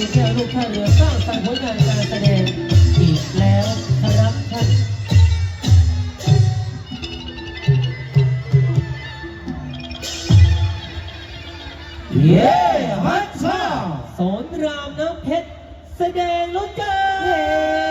มีแก้วลูปท่าเรือสร้างสรรค์ผลงานการแสดงอีกแล้วครับท่านเย้ฮัทซ่าสอนรามน้ำเพชรแสดงรกเจ้า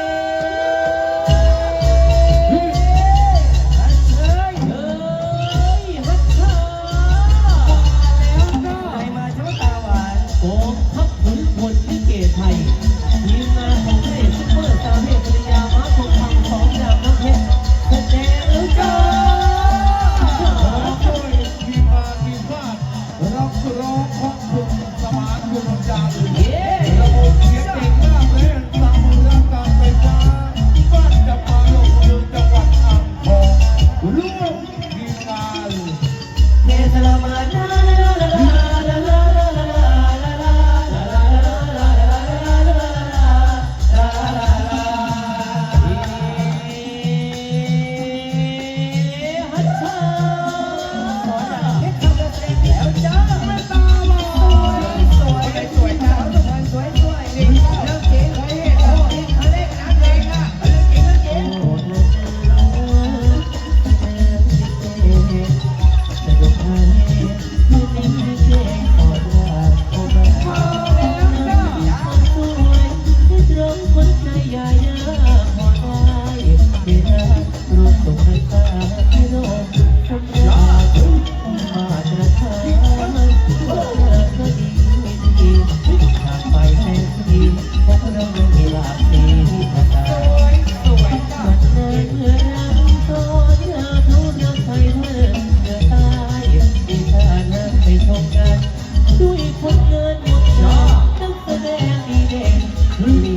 hmm